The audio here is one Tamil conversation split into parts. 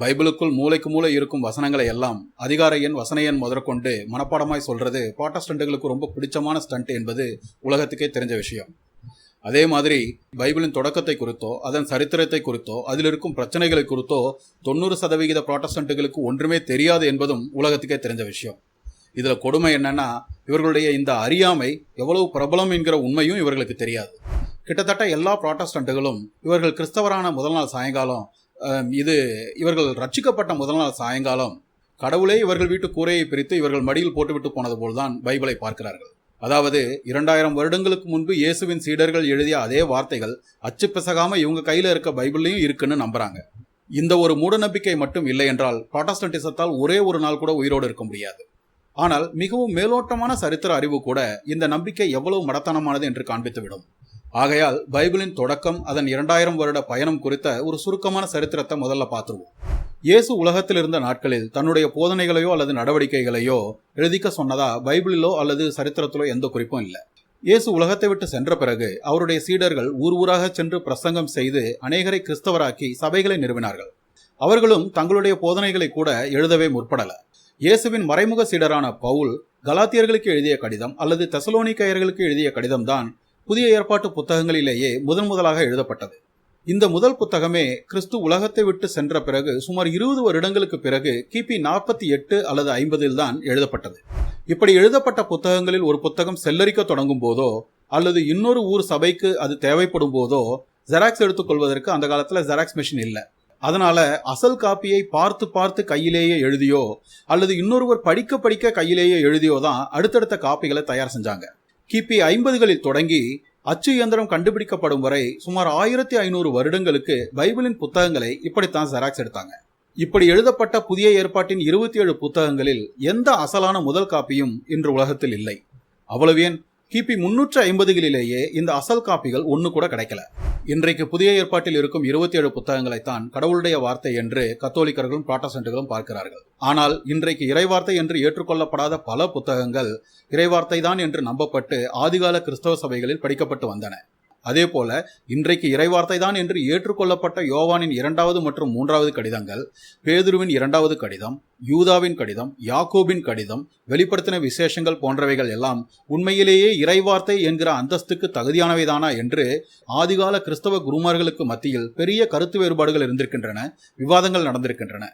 பைபிளுக்குள் மூளைக்கு மூளை இருக்கும் வசனங்களை எல்லாம் அதிகார எண் வசன எண் முதற்கொண்டு மனப்பாடமாய் சொல்றது ப்ராட்டஸ்டன்ட்டுகளுக்கு ரொம்ப பிடிச்சமான ஸ்டண்ட் என்பது உலகத்துக்கே தெரிஞ்ச விஷயம். அதே மாதிரி பைபிளின் தொடக்கத்தை குறித்தோ அதன் சரித்திரத்தை குறித்தோ அதில் இருக்கும் பிரச்சனைகளை குறித்தோ தொண்ணூறு சதவிகித ப்ராட்டஸ்டன்ட்டுகளுக்கு ஒன்றுமே தெரியாது என்பதும் உலகத்துக்கே தெரிஞ்ச விஷயம். இதில் கொடுமை என்னன்னா இவர்களுடைய இந்த அறியாமை எவ்வளவு பிரபலம் என்கிற உண்மையும் இவர்களுக்கு தெரியாது. கிட்டத்தட்ட எல்லா ப்ராட்டஸ்டன்ட்டுகளும் இவர்கள் கிறிஸ்தவரான முதல் நாள் சாயங்காலம் இது இவர்கள் ரட்சிக்கப்பட்ட முதல் நாள் சாயங்காலம். கடவுளே இவர்கள் வீட்டு கூரையை பிரித்து இவர்கள் மடியில் போட்டுவிட்டு போனது போல்தான் பைபிளை பார்க்கிறார்கள். அதாவது இரண்டாயிரம் வருடங்களுக்கு முன்பு இயேசுவின் சீடர்கள் எழுதிய அதே வார்த்தைகள் அச்சு பிசகாம இவங்க கையில இருக்க பைபிள்லையும் இருக்குன்னு நம்புறாங்க. இந்த ஒரு மூடநம்பிக்கை மட்டும் இல்லை என்றால் ப்ராட்டஸ்டன்டிசத்தால் ஒரே ஒரு நாள் கூட உயிரோடு இருக்க முடியாது. ஆனால் மிகவும் மேலோட்டமான சரித்திர அறிவு கூட இந்த நம்பிக்கை எவ்வளவு மடத்தனமானது என்று காண்பித்துவிடும். ஆகையால் பைபிளின் தொடக்கம் அதன் இரண்டாயிரம் வருட பயணம் குறித்த ஒரு சுருக்கமான சரித்திரத்தை முதல்ல பார்த்துருவோம். இயேசு உலகத்தில் இருந்த நாட்களில் தன்னுடைய போதனைகளையோ அல்லது நடவடிக்கைகளையோ எழுதிக்க சொன்னதா பைபிளிலோ அல்லது சரித்திரத்திலோ எந்த குறிப்பும் இல்லை. இயேசு உலகத்தை விட்டு சென்ற பிறகு அவருடைய சீடர்கள் ஊர் ஊராக சென்று பிரசங்கம் செய்து அநேகரை கிறிஸ்தவராக்கி சபைகளை நிறுவினார்கள். அவர்களும் தங்களுடைய போதனைகளை கூட எழுதவே முற்படல. இயேசுவின் மறைமுக சீடரான பவுல் கலாத்தியர்களுக்கு எழுதிய கடிதம் அல்லது தெசலோனிக்கையர்களுக்கு எழுதிய கடிதம் தான் புதிய ஏற்பாட்டு புத்தகங்களிலேயே முதன் முதலாக எழுதப்பட்டது. இந்த முதல் புத்தகமே கிறிஸ்து உலகத்தை விட்டு சென்ற பிறகு சுமார் இருபது வருடங்களுக்கு பிறகு கிபி நாற்பத்தி எட்டு அல்லது ஐம்பதில் தான் எழுதப்பட்டது. இப்படி எழுதப்பட்ட புத்தகங்களில் ஒரு புத்தகம் செல்லரிக்க தொடங்கும் போதோ அல்லது இன்னொரு ஊர் சபைக்கு அது தேவைப்படும் போதோ ஜெராக்ஸ் எடுத்துக்கொள்வதற்கு அந்த காலத்தில் ஜெராக்ஸ் மிஷின் இல்லை. அதனால அசல் காப்பியை பார்த்து பார்த்து கையிலேயே எழுதியோ அல்லது இன்னொருவர் படிக்க படிக்க கையிலேயே எழுதியோ தான் அடுத்தடுத்த காப்பிகளை தயார் செஞ்சாங்க. கிபி ஐம்பதுகளில் தொடங்கி அச்சு இயந்திரம் கண்டுபிடிக்கப்படும் வரை சுமார் ஆயிரத்தி ஐநூறு வருடங்களுக்கு பைபிளின் புத்தகங்களை இப்படித்தான் ஜெராக்ஸ் எடுத்தாங்க. இப்படி எழுதப்பட்ட புதிய ஏற்பாட்டின் இருபத்தி ஏழு புத்தகங்களில் எந்த அசலான முதல் காப்பியும் இன்று உலகத்தில் இல்லை. அவ்வளவு ஏன்? கிபி முன்னூற்று ஐம்பதுகளிலேயே இந்த அசல் காப்பிகள் ஒன்று கூட கிடைக்கல. இன்றைக்கு புதிய ஏற்பாட்டில் இருக்கும் இருபத்தி ஏழு புத்தகங்களைத்தான் கடவுளுடைய வார்த்தை என்று கத்தோலிக்கர்களும் ப்ராட்டஸ்டன்ட்டுகளும் பார்க்கிறார்கள். ஆனால் இன்றைக்கு இறைவார்த்தை என்று ஏற்றுக்கொள்ளப்படாத பல புத்தகங்கள் இறைவார்த்தை தான் என்று நம்பப்பட்டு ஆதிகால கிறிஸ்தவ சபைகளில் படிக்கப்பட்டு வந்தன. அதே போல இன்றைக்கு இறைவார்த்தை தான் என்று ஏற்றுக்கொள்ளப்பட்ட யோவானின் இரண்டாவது மற்றும் மூன்றாவது கடிதங்கள் பேதுருவின் இரண்டாவது கடிதம் யூதாவின் கடிதம் யாக்கோபின் கடிதம் வெளிப்படுத்தின விசேஷங்கள் போன்றவைகள் எல்லாம் உண்மையிலேயே இறைவார்த்தை என்கிற அந்தஸ்துக்கு தகுதியானவைதானா என்று ஆதிகால கிறிஸ்தவ குருமார்களுக்கு மத்தியில் பெரிய கருத்து வேறுபாடுகள் இருந்திருக்கின்றன விவாதங்கள் நடந்திருக்கின்றன.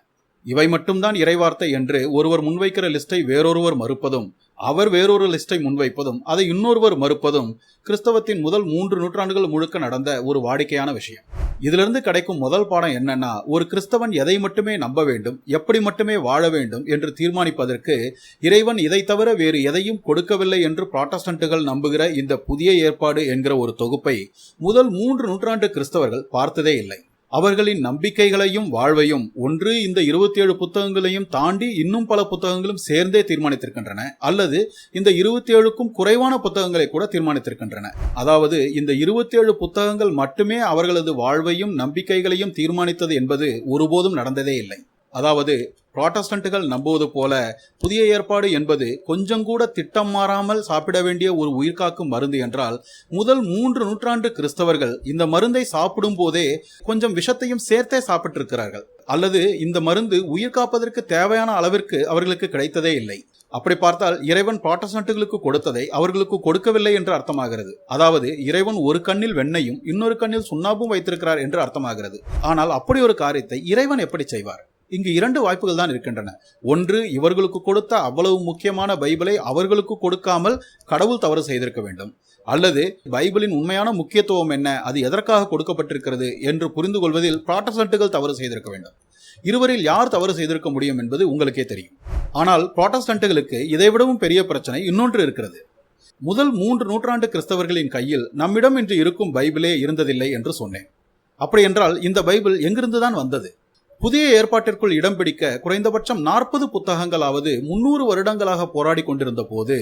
இவை மட்டும்தான் இறைவார்த்தை என்று ஒருவர் முன்வைக்கிற லிஸ்டை வேறொருவர் மறுப்பதும் அவர் வேறொரு லிஸ்டை முன்வைப்பதும் அதை இன்னொருவர் மறுப்பதும் கிறிஸ்தவத்தின் முதல் மூன்று நூற்றாண்டுகள் முழுக்க நடந்த ஒரு வாடிக்கையான விஷயம். இதிலிருந்து கிடைக்கும் முதல் பாடம் என்னன்னா ஒரு கிறிஸ்தவன் எதை மட்டுமே நம்ப வேண்டும் எப்படி மட்டுமே வாழ வேண்டும் என்று தீர்மானிப்பதற்கு இறைவன் இதை தவிர வேறு எதையும் கொடுக்கவில்லை என்று புராட்டஸ்டன்ட்டுகள் நம்புகிற இந்த புதிய ஏற்பாடு என்கிற ஒரு தொகுப்பை முதல் மூன்று நூற்றாண்டு கிறிஸ்தவர்கள் பார்த்ததே இல்லை. அவர்களின் நம்பிக்கைகளையும் வாழ்வையும் ஒன்று இந்த இருபத்தி ஏழு புத்தகங்களையும் தாண்டி இன்னும் பல புத்தகங்களும் சேர்ந்தே தீர்மானித்திருக்கின்றன. அல்லது இந்த இருபத்தி ஏழுக்கும் குறைவான புத்தகங்களை கூட தீர்மானித்திருக்கின்றன. அதாவது இந்த இருபத்தி ஏழு புத்தகங்கள் மட்டுமே அவர்களது வாழ்வையும் நம்பிக்கைகளையும் தீர்மானித்தது என்பது ஒருபோதும் நடந்ததே இல்லை. அதாவது புராட்டஸ்டன்ட்டுகள் நம்புவது போல புதிய ஏற்பாடு என்பது கொஞ்சம் கூட திட்டம் மாறாமல் சாப்பிட வேண்டிய ஒரு உயிர்காக்கும் மருந்து என்றால் முதல் மூன்று நூற்றாண்டு கிறிஸ்தவர்கள் இந்த மருந்தை சாப்பிடும் போதே கொஞ்சம் விஷத்தையும் சேர்த்தே சாப்பிட்டிருக்கிறார்கள். அல்லது இந்த மருந்து உயிர் காப்பதற்கு தேவையான அளவிற்கு அவர்களுக்கு கிடைத்ததே இல்லை. அப்படி பார்த்தால் இறைவன் புராட்டஸ்டன்ட்டுகளுக்கு கொடுத்ததை அவர்களுக்கு கொடுக்கவில்லை என்று அர்த்தமாகிறது. அதாவது இறைவன் ஒரு கண்ணில் வெண்ணையும் இன்னொரு கண்ணில் சுண்ணாம்பும் வைத்திருக்கிறார் என்று அர்த்தமாகிறது. ஆனால் அப்படி ஒரு காரியத்தை இறைவன் எப்படி செய்வார்? இங்கு இரண்டு வாய்ப்புகள் தான் இருக்கின்றன. ஒன்று இவர்களுக்கு கொடுத்த அவ்வளவு முக்கியமான பைபிளை அவர்களுக்கு கொடுக்காமல் கடவுள் தவறு செய்திருக்க வேண்டும். அல்லது பைபிளின் உண்மையான முக்கியத்துவம் என்ன அது எதற்காக கொடுக்கப்பட்டிருக்கிறது என்று புரிந்து கொள்வதில் புராட்டஸ்டன்ட்டுகள் தவறு செய்திருக்க வேண்டும். இருவரில் யார் தவறு செய்திருக்க முடியும் என்பது உங்களுக்கே தெரியும். ஆனால் புராட்டஸ்டன்ட்டுகளுக்கு இதைவிடவும் பெரிய பிரச்சனை இன்னொன்று இருக்கிறது. முதல் மூன்று நூற்றாண்டு கிறிஸ்தவர்களின் கையில் நம்மிடம் இன்று இருக்கும் பைபிளே இருந்ததில்லை என்று சொன்னேன். அப்படியென்றால் இந்த பைபிள் எங்கிருந்துதான் வந்தது? புதிய ஏற்பாட்டிற்குள் இடம் பிடிக்க குறைந்தபட்சம் நாற்பது புத்தகங்களாவது முன்னூறு வருடங்களாக போராடி கொண்டிருந்த போது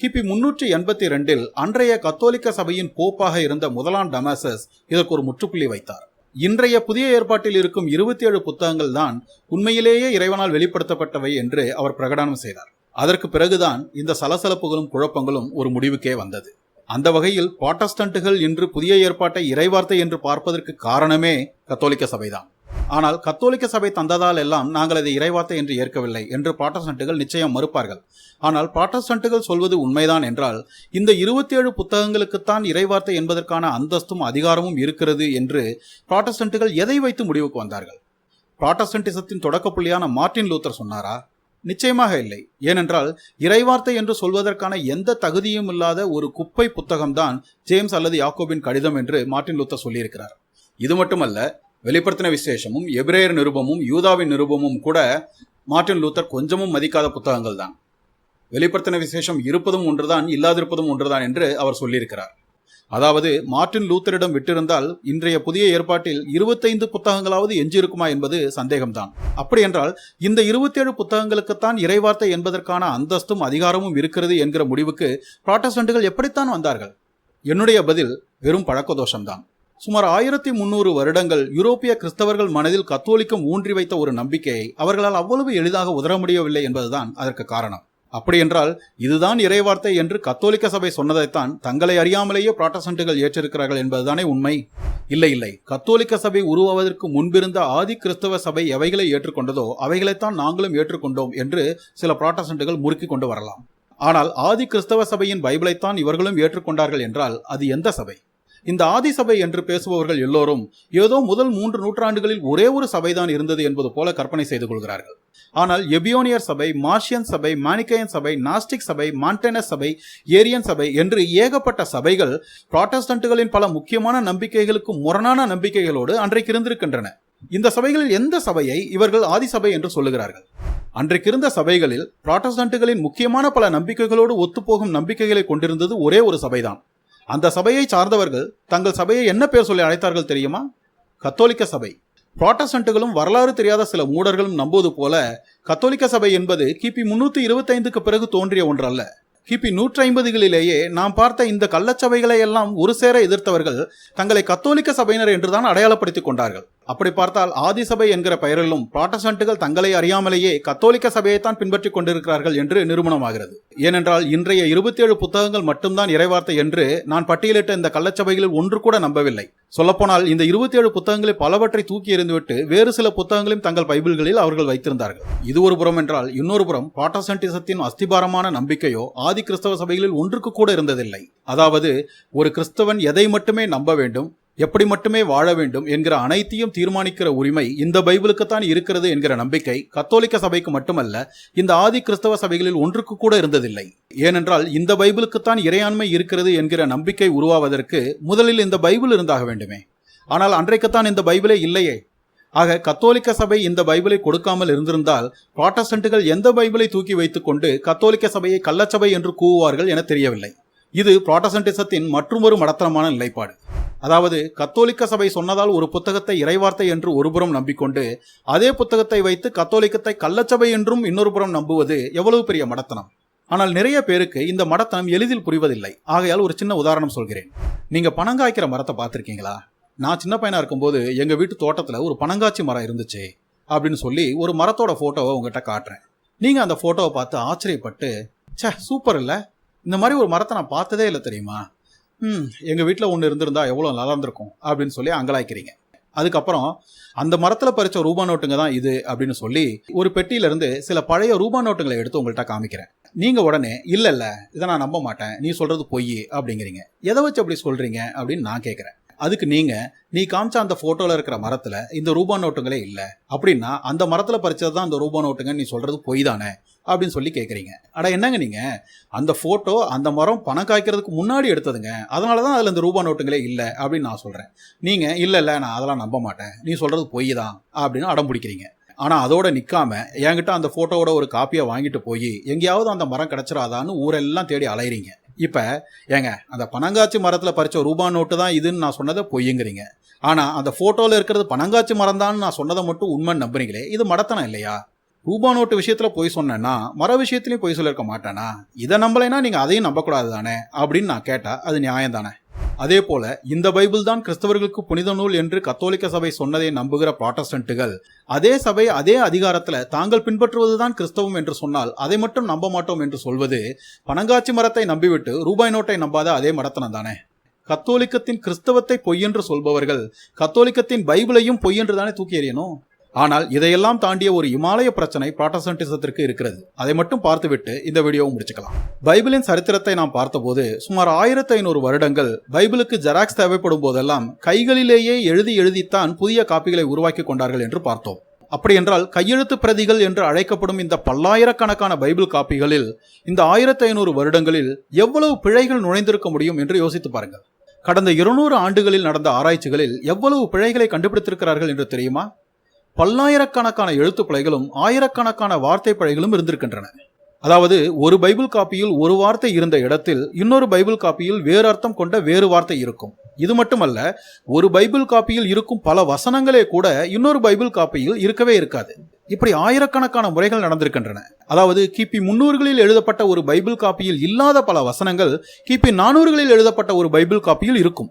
கிபி முன்னூற்றி எண்பத்தி ரெண்டில் அன்றைய கத்தோலிக்க சபையின் போப்பாக இருந்த முதலாம் டமாசஸ் இதற்கு ஒரு முற்றுப்புள்ளி வைத்தார். இன்றைய புதிய ஏற்பாட்டில் இருக்கும் இருபத்தி ஏழு புத்தகங்கள் தான் உண்மையிலேயே இறைவனால் வெளிப்படுத்தப்பட்டவை என்று அவர் பிரகடனம் செய்தார். அதற்கு பிறகுதான் இந்த சலசலப்புகளும் குழப்பங்களும் ஒரு முடிவுக்கே வந்தது. அந்த வகையில் பாட்டஸ்டன்ட்டுகள் இன்று புதிய ஏற்பாட்டை இறைவார்த்தை என்று பார்ப்பதற்கு காரணமே கத்தோலிக்க சபைதான். ஆனால் கத்தோலிக்க சபை தந்ததால் எல்லாம் நாங்கள் அதை இறைவார்த்தை என்று ஏற்கவில்லை என்று ப்ராட்டஸ்டன்ட்டுகள் நிச்சயம் மறுப்பார்கள். ஆனால் ப்ராட்டஸ்டன்ட்டுகள் சொல்வது உண்மைதான் என்றால் இந்த இருபத்தி ஏழு புத்தகங்களுக்குத்தான் இறைவார்த்தை என்பதற்கான அந்தஸ்தும் அதிகாரமும் இருக்கிறது என்று ப்ராட்டஸ்டன்ட்டுகள் எதை வைத்து முடிவுக்கு வந்தார்கள்? ப்ராட்டஸ்டன்டிசத்தின் தொடக்க புள்ளியான மார்ட்டின் லூத்தர் சொன்னாரா? நிச்சயமாக இல்லை. ஏனென்றால் இறைவார்த்தை என்று சொல்வதற்கான எந்த தகுதியும் இல்லாத ஒரு குப்பை புத்தகம்தான் ஜேம்ஸ் அல்லது யாக்கோபின் கடிதம் என்று மார்ட்டின் லூத்தர் சொல்லியிருக்கிறார். இது மட்டுமல்ல வெளிப்படுத்தின விசேஷமும் எபிரேயர் நிருபமும் யூதாவின் நிருபமும் கூட மார்ட்டின் லூத்தர் கொஞ்சமும் மதிக்காத புத்தகங்கள் தான் வெளிப்படுத்தின விசேஷம் இருப்பதும் ஒன்றுதான் இல்லாதிருப்பதும் ஒன்றுதான் என்று அவர் சொல்லியிருக்கிறார். அதாவது மார்ட்டின் லூத்தரிடம் விட்டிருந்தால் இன்றைய புதிய ஏற்பாட்டில் இருபத்தைந்து புத்தகங்களாவது எஞ்சியிருக்குமா என்பது சந்தேகம்தான். அப்படி என்றால் இந்த இருபத்தேழு புத்தகங்களுக்குத்தான் இறைவார்த்தை என்பதற்கான அந்தஸ்தும் அதிகாரமும் இருக்கிறது என்கிற முடிவுக்கு ப்ராட்டஸ்டன்ட்டுகள் எப்படித்தான் வந்தார்கள்? என்னுடைய பதில் வெறும் பழக்க தோஷம்தான் சுமார் ஆயிரத்தி முன்னூறு வருடங்கள் யூரோப்பிய கிறிஸ்தவர்கள் மனதில் கத்தோலிக்கம் ஊன்றி வைத்த ஒரு நம்பிக்கையை அவர்களால் அவ்வளவு எளிதாக உதர முடியவில்லை என்பதுதான் அதற்கு காரணம். அப்படியென்றால் இதுதான் இறைவார்த்தை என்று கத்தோலிக்க சபை சொன்னதைத்தான் தங்களை அறியாமலேயே புராட்டஸ்டன்ட்டுகள் ஏற்றிருக்கிறார்கள் என்பதுதானே உண்மை? இல்லை இல்லை. கத்தோலிக்க சபை உருவாவதற்கு முன்பிருந்த ஆதி கிறிஸ்தவ சபை எவைகளை ஏற்றுக்கொண்டதோ அவைகளைத்தான் நாங்களும் ஏற்றுக்கொண்டோம் என்று சில புராட்டஸ்டன்ட்டுகள் முறுக்கி கொண்டு வரலாம். ஆனால் ஆதி கிறிஸ்தவ சபையின் பைபிளைத்தான் இவர்களும் ஏற்றுக்கொண்டார்கள் என்றால் அது எந்த சபை? இந்த ஆதி சபை என்று பேசுபவர்கள் எல்லோரும் ஏதோ முதல் மூன்று நூற்றாண்டுகளில் ஒரே ஒரு சபைதான் இருந்தது என்பது போல கற்பனை செய்து கொள்கிறார்கள். ஆனால் எபியோனியர் சபை மார்ஷியன் சபை மானிக்கையன் சபை நாஸ்டிக் சபை மாண்டனஸ் சபை ஏரியன் சபை என்று ஏகப்பட்ட சபைகள் புராட்டஸ்டன்ட்டுகளின் பல முக்கியமான நம்பிக்கைகளுக்கு முரணான நம்பிக்கைகளோடு அன்றைக்கு இருந்திருக்கின்றன. இந்த சபைகளில் எந்த சபையை இவர்கள் ஆதி சபை என்று சொல்லுகிறார்கள்? அன்றைக்கிருந்த சபைகளில் புராட்டஸ்டன்ட்டுகளின் முக்கியமான பல நம்பிக்கைகளோடு ஒத்துப்போகும் நம்பிக்கைகளை கொண்டிருந்தது ஒரே ஒரு சபைதான். அந்த சபையை சார்ந்தவர்கள் தங்கள் சபையை என்ன பேர் சொல்லி அழைத்தார்கள் தெரியுமா? கத்தோலிக்க சபை. புராட்டஸ்டன்ட்டுகளும் வரலாறு தெரியாத சில மூடர்களும் நம்புவது போல கத்தோலிக்க சபை என்பது கிபி முன்னூத்தி இருபத்தைந்துக்கு பிறகு தோன்றிய ஒன்றல்ல. கிபி நூற்றி ஐம்பதுகளிலேயே நாம் பார்த்த இந்த கள்ளச்சபைகளை எல்லாம் ஒரு சேர எதிர்த்தவர்கள் தங்களை கத்தோலிக்க சபையினர் என்றுதான் அடையாளப்படுத்திக் கொண்டார்கள். அப்படி பார்த்தால் ஆதி சபை என்கிற பெயரிலும் புராட்டஸ்டன்ட்டுகள் தங்களை அறியாமலேயே கத்தோலிக்க சபையைத்தான் பின்பற்றிக் கொண்டிருக்கிறார்கள் என்று நிரூபணமாகிறது. ஏனென்றால் இன்றைய இருபத்தி ஏழு புத்தகங்கள் மட்டும்தான் இறைவார்த்தை என்று நான் பட்டியலிட்ட இந்த கள்ளச்சபைகளில் ஒன்று கூட நம்பவில்லை. சொல்லப்போனால் இந்த இருபத்தி ஏழு புத்தகங்களை பலவற்றை தூக்கி எறிந்துவிட்டு வேறு சில புத்தகங்களையும் தங்கள் பைபிள்களில் அவர்கள் வைத்திருந்தார்கள். இது ஒரு புறம் என்றால் இன்னொரு புறம் பாட்டசன்டிசத்தின் அஸ்திபாரமான நம்பிக்கையோ ஆதி கிறிஸ்தவ சபைகளில் ஒன்றுக்கு கூட இருந்ததில்லை. அதாவது ஒரு கிறிஸ்தவன் எதை மட்டுமே நம்ப வேண்டும் எப்படி மட்டுமே வாழ வேண்டும் என்கிற அனைத்தையும் தீர்மானிக்கிற உரிமை இந்த பைபிளுக்குத்தான் இருக்கிறது என்கிற நம்பிக்கை கத்தோலிக்க சபைக்கு மட்டுமல்ல இந்த ஆதி கிறிஸ்தவ சபைகளில் ஒன்றுக்கு கூட இருந்ததில்லை. ஏனென்றால் இந்த பைபிளுக்குத்தான் இறையாண்மை இருக்கிறது என்கிற நம்பிக்கை உருவாவதற்கு முதலில் இந்த பைபிள் இருந்தாக வேண்டுமே. ஆனால் அன்றைக்குத்தான் இந்த பைபிளே இல்லையே. ஆக கத்தோலிக்க சபை இந்த பைபிளை கொடுக்காமல் இருந்திருந்தால் புராட்டஸ்டன்ட்டுகள் எந்த பைபிளை தூக்கி வைத்துக்கொண்டு கத்தோலிக்க சபையை கள்ளச்சபை என்று கூவுவார்கள் என தெரியவில்லை. இது புராட்டஸ்டன்டிசத்தின் மற்றொரு மடத்தனமான நிலைப்பாடு. அதாவது கத்தோலிக்க சபை சொன்னதால் ஒரு புத்தகத்தை இறைவார்த்தை என்று ஒருபுறம் நம்பிக்கொண்டு அதே புத்தகத்தை வைத்து கத்தோலிக்கத்தை கள்ளச்சபை என்றும் இன்னொரு புறம் நம்புவது எவ்வளவு பெரிய மடத்தனம். ஆனால் நிறைய பேருக்கு இந்த மடத்தனம் எளிதில் புரிவதில்லை. ஆகையால் ஒரு சின்ன உதாரணம் சொல்கிறேன். நீங்க பனங்காய்க்கிற மரத்தை பார்த்துருக்கீங்களா? நான் சின்ன பையனா இருக்கும்போது எங்க வீட்டு தோட்டத்துல ஒரு பனங்காய்ச்சி மரம் இருந்துச்சு அப்படின்னு சொல்லி ஒரு மரத்தோட போட்டோவை உங்ககிட்ட காட்டுறேன். நீங்க அந்த போட்டோவை பார்த்து ஆச்சரியப்பட்டு சே சூப்பர் இல்லை. இந்த மாதிரி ஒரு மரத்தை நான் பார்த்ததே இல்லை தெரியுமா? ம் எங்கள் வீட்டில் ஒன்று இருந்திருந்தா எவ்வளோ நல்லா இருந்திருக்கும் அப்படின்னு சொல்லி அங்கலாய்க்கிறீங்க. அதுக்கப்புறம் அந்த மரத்தில் பறிச்ச ரூபா நோட்டுங்க தான் இது அப்படின்னு சொல்லி ஒரு பெட்டியிலேருந்து சில பழைய ரூபா நோட்டுங்களை எடுத்து உங்கள்கிட்ட காமிக்கிறேன். நீங்கள் உடனே இல்லை இல்லை இதை நான் நம்ப மாட்டேன் நீ சொல்கிறது பொய் அப்படிங்கிறீங்க. எதை வச்சு அப்படி சொல்கிறீங்க அப்படின்னு நான் கேட்குறேன். அதுக்கு நீங்க நீ காமிச்ச அந்த போட்டோல இருக்கிற மரத்துல இந்த ரூபா நோட்டுங்களே இல்ல. அப்படின்னா அந்த மரத்துல பறிச்சது தான் அந்த ரூபா நோட்டுங்க நீ சொல்றது பொய் தானே? அப்படின்னு சொல்லி கேட்குறீங்க அட என்னங்க நீங்க? அந்த போட்டோ அந்த மரம் பணம் காய்க்கிறதுக்கு முன்னாடி எடுத்ததுங்க. அதனாலதான் அதில் இந்த ரூபா நோட்டுங்களே இல்லை அப்படின்னு நான் சொல்கிறேன் நீங்கள் இல்லை இல்லை நான் அதெல்லாம் நம்ப மாட்டேன். நீ சொல்கிறது பொய் தான். அப்படின்னு அடம் பிடிக்கிறீங்க. ஆனால் அதோட நிக்காம என்கிட்ட அந்த ஃபோட்டோவோட ஒரு காப்பியை வாங்கிட்டு போய் எங்கேயாவது அந்த மரம் கிடச்சிடாதான்னு ஊரெல்லாம் தேடி அலையிறீங்க. இப்போ ஏங்க அந்த பனங்காய்ச்சி மரத்தில் பறித்த ரூபா நோட்டு தான் இதுன்னு நான் சொன்னதை பொய்யுங்கிறீங்க. ஆனால் அந்த ஃபோட்டோவில் இருக்கிறது பனங்காய்ச்சி மரம் தான் நான் சொன்னதை மட்டும் உண்மை நம்புறீங்களே இது மடத்தனம் இல்லையா? ரூபா நோட்டு விஷயத்தில் பொய் சொன்னேன்னா மர விஷயத்துலையும் பொய் சொல்லியிருக்க மாட்டேனா? இதை நம்பலைன்னா நீங்கள் அதையும் நம்பக்கூடாது தானே அப்படின்னு நான் கேட்டால் அது நியாயம் தானே அதே போல இந்த பைபிள் தான் கிறிஸ்தவர்களுக்கு புனித நூல் என்று கத்தோலிக்க சபை சொன்னதை நம்புகிற ப்ராட்டஸ்டன்ட்டுகள். அதே சபை அதே அதிகாரத்தில் தாங்கள் பின்பற்றுவதுதான் கிறிஸ்தவம் என்று சொன்னால் அதை மட்டும் நம்ப மாட்டோம் என்று சொல்வது பனங்காட்சி மரத்தை நம்பிவிட்டு ரூபாய் நோட்டை நம்பாத அதே மரத்தனம் தானே? கத்தோலிக்கத்தின் கிறிஸ்தவத்தை பொய்யென்று சொல்பவர்கள் கத்தோலிக்கத்தின் பைபிளையும் பொய்யென்று தானே தூக்கி எறியணும்? ஆனால் இதையெல்லாம் தாண்டிய ஒரு இமாலய பிரச்சனை ப்ராட்டஸ்டன்டிசத்திற்கு இருக்கிறது. அதை மட்டும் பார்த்துவிட்டு இந்த வீடியோவை முடிச்சுக்கலாம். பைபிளின் சரித்திரத்தை நாம் பார்த்தபோது சுமார் ஆயிரத்தி ஐநூறு வருடங்கள் பைபிளுக்கு ஜெராக்ஸ் தேவைப்படும் போதெல்லாம் கைகளிலேயே எழுதி எழுதித்தான் புதிய காப்பிகளை உருவாக்கி கொண்டார்கள் என்று பார்த்தோம். அப்படியென்றால் கையெழுத்து பிரதிகள் என்று அழைக்கப்படும் இந்த பல்லாயிரக்கணக்கான பைபிள் காப்பிகளில் இந்த ஆயிரத்தி ஐநூறு வருடங்களில் எவ்வளவு பிழைகள் நுழைந்திருக்க முடியும் என்று யோசித்து பாருங்கள். கடந்த இருநூறு ஆண்டுகளில் நடந்த ஆராய்ச்சிகளில் எவ்வளவு பிழைகளை கண்டுபிடித்திருக்கிறார்கள் என்று தெரியுமா? பல்லாயிரக்கணக்கான எழுத்து பிழைகளும் ஆயிரக்கணக்கான வார்த்தை பிழைகளும் இருந்திருக்கின்றன. அதாவது ஒரு பைபிள் காப்பியில் ஒரு வார்த்தை இருந்த இடத்தில் இன்னொரு பைபிள் காப்பியில் வேறு அர்த்தம் கொண்ட வேறு வார்த்தை இருக்கும். இது மட்டுமல்ல ஒரு பைபிள் காப்பியில் இருக்கும் பல வசனங்களே கூட இன்னொரு பைபிள் காப்பியில் இருக்கவே இருக்காது. இப்படி ஆயிரக்கணக்கான முறைகள் நடந்திருக்கின்றன. அதாவது கிபி முன்னூறுகளில் எழுதப்பட்ட ஒரு பைபிள் காப்பியில் இல்லாத பல வசனங்கள் கிபி நானூறுகளில் எழுதப்பட்ட ஒரு பைபிள் காப்பியில் இருக்கும்.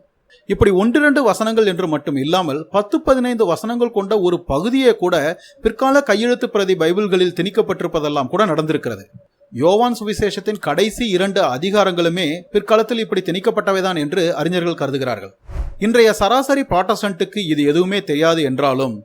இப்படி ஒன்றிரண்டு வசனங்கள் என்று மட்டும் இல்லாமல் பத்து பதினைந்து வசனங்கள் கொண்ட ஒரு பகுதியே கூட பிற்கால கையெழுத்து பிரதி பைபிள்களில் திணிக்கப்பட்டிருப்பதெல்லாம் கூட நடந்திருக்கிறது. யோவான் சுவிசேஷத்தின் கடைசி இரண்டு அதிகாரங்களுமே பிற்காலத்தில் இப்படி திணிக்கப்பட்டவைதான் என்று அறிஞர்கள் கருதுகிறார்கள். இன்றைய சராசரி ப்ராட்டஸ்டன்ட்டுக்கு இது எதுவுமே தெரியாது என்றாலும்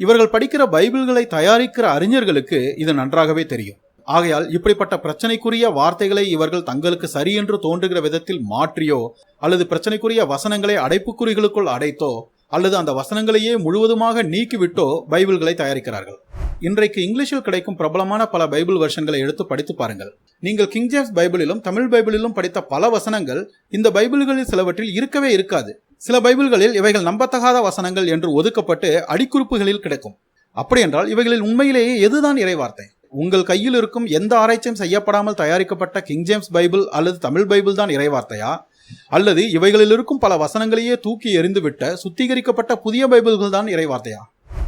இவர்கள் படிக்கிற பைபிள்களை தயாரிக்கிற அறிஞர்களுக்கு இது நன்றாகவே தெரியும். ஆகையால் இப்படிப்பட்ட பிரச்சனைக்குரிய வார்த்தைகளை இவர்கள் தங்களுக்கு சரியென்று தோன்றுகிற விதத்தில் மாற்றியோ அல்லது பிரச்சனைக்குரிய வசனங்களை அடைப்புக்குறிகளுக்குள் அடைத்தோ அல்லது அந்த வசனங்களையே முழுவதுமாக நீக்கிவிட்டோ பைபிள்களை தயாரிக்கிறார்கள். இன்றைக்கு இங்கிலீஷில் கிடைக்கும் பிரபலமான பல பைபிள் வெர்ஷன்களை எடுத்து படித்து பாருங்கள். நீங்கள் கிங் ஜேம்ஸ் பைபிளிலும் தமிழ் பைபிளிலும் படித்த பல வசனங்கள் இந்த பைபிள்களில் சிலவற்றில் இருக்கவே இருக்காது. சில பைபிள்களில் இவைகள் நம்பத்தகாத வசனங்கள் என்று ஒதுக்கப்பட்டு அடிக்குறிப்புகளில் கிடைக்கும். அப்படியென்றால் இவைகளில் உண்மையிலேயே எதுதான் இறைவார்த்தை? உங்கள் கையில் இருக்கும் எந்த ஆராய்ச்சியும் செய்யப்படாமல் தயாரிக்கப்பட்ட கிங் ஜேம்ஸ் பைபிள் அல்லது தமிழ் பைபிள் தான் இறைவார்த்தையா? அல்லது இவைகளில் இருக்கும் பல வசனங்களையே தூக்கி எறிந்துவிட்ட சுத்திகரிக்கப்பட்ட புதிய பைபிள்கள் தான் இறைவார்த்தையா?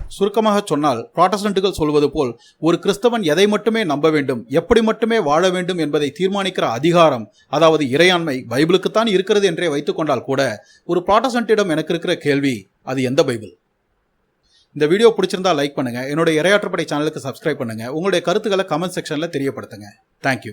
சுருக்கமாக சொன்னால் ப்ராட்டஸ்டன்ட்டுகள் சொல்வது போல் ஒரு கிறிஸ்தவன் எதை மட்டுமே நம்ப வேண்டும் எப்படி மட்டுமே வாழ வேண்டும் என்பதை தீர்மானிக்கிற அதிகாரம் அதாவது இறையாண்மை பைபிளுக்குத்தான் இருக்கிறது என்றே வைத்துக்கொண்டால் கூட ஒரு ப்ராட்டஸ்டன்ட்டிடம் எனக்கு இருக்கிற கேள்வி அது எந்த பைபிள் இந்த வீடியோ பிடிச்சிருந்தா லைக் பண்ணுங்க. என்னோட இரையாற்றுப்படை சேனலுக்கு சப்ஸ்கிரைப் பண்ணுங்க. உங்களுடைய கருத்துக்களை கமெண்ட் செக்ஷன்ல தெரியப்படுத்துங்க. தேங்க்யூ